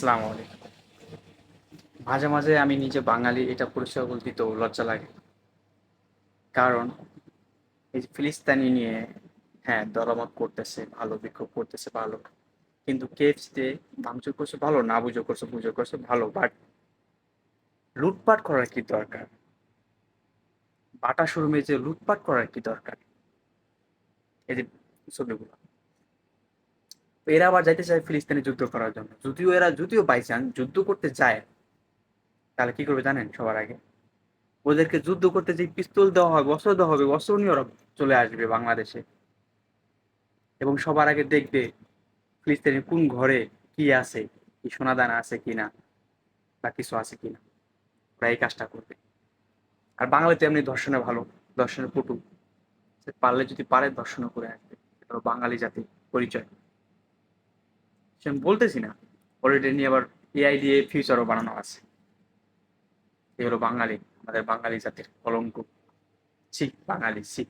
আসসালামু আলাইকুম। মাঝে মাঝে আমি নিজে বাঙালি এটা পরিচয় বলতেও লজ্জা লাগে। কারণ এই ফিলিস্তিনি নিয়ে হ্যাঁ দরামত করতেছে, ভালো বিক্ষোভ করতেছে, ভালো। কিন্তু কেএফসিতে ভাঙচুর করছে ভালো, না বুঝো করছে বুঝো করছে ভালো বাট লুটপাট করার কি দরকার? বাটা শোরুমে যে লুটপাট করার কি দরকার? এই যে ছবিগুলো। তো এরা আবার যাইতে চায় ফিলিস্তিনে যুদ্ধ করার জন্য। যদিও এরা, যদিও বাইচান যুদ্ধ করতে যায়, তাহলে কি করবে জানেন সবার আগে? ওদেরকে যুদ্ধ করতে যে পিস্তল দেওয়া হবে, অস্ত্র দেওয়া হবে, অস্ত্র নিয়ে ওরা চলে আসবে বাংলাদেশে। এবং সবার আগে দেখবে ফিলিস্তিনের কোন ঘরে কি আছে, কি সোনাদানা আছে কিনা, বা কিছু আছে কিনা। ওরা এই কাজটা করবে। আর বাংলাতে এমনি ধর্ষণে ভালো, ধর্ষণের পটু। পারলে যদি পারে ধর্ষণ করে আসবে। বাঙালি জাতির পরিচয়। সে আমি বলতেছি না। অলরেডি নিয়ে আবার এআই দিয়ে ফিউচারও বানানো আছে। এ হলো বাঙালি, আমাদের বাঙালি জাতির কলঙ্ক। শিখ বাঙালি, ছি।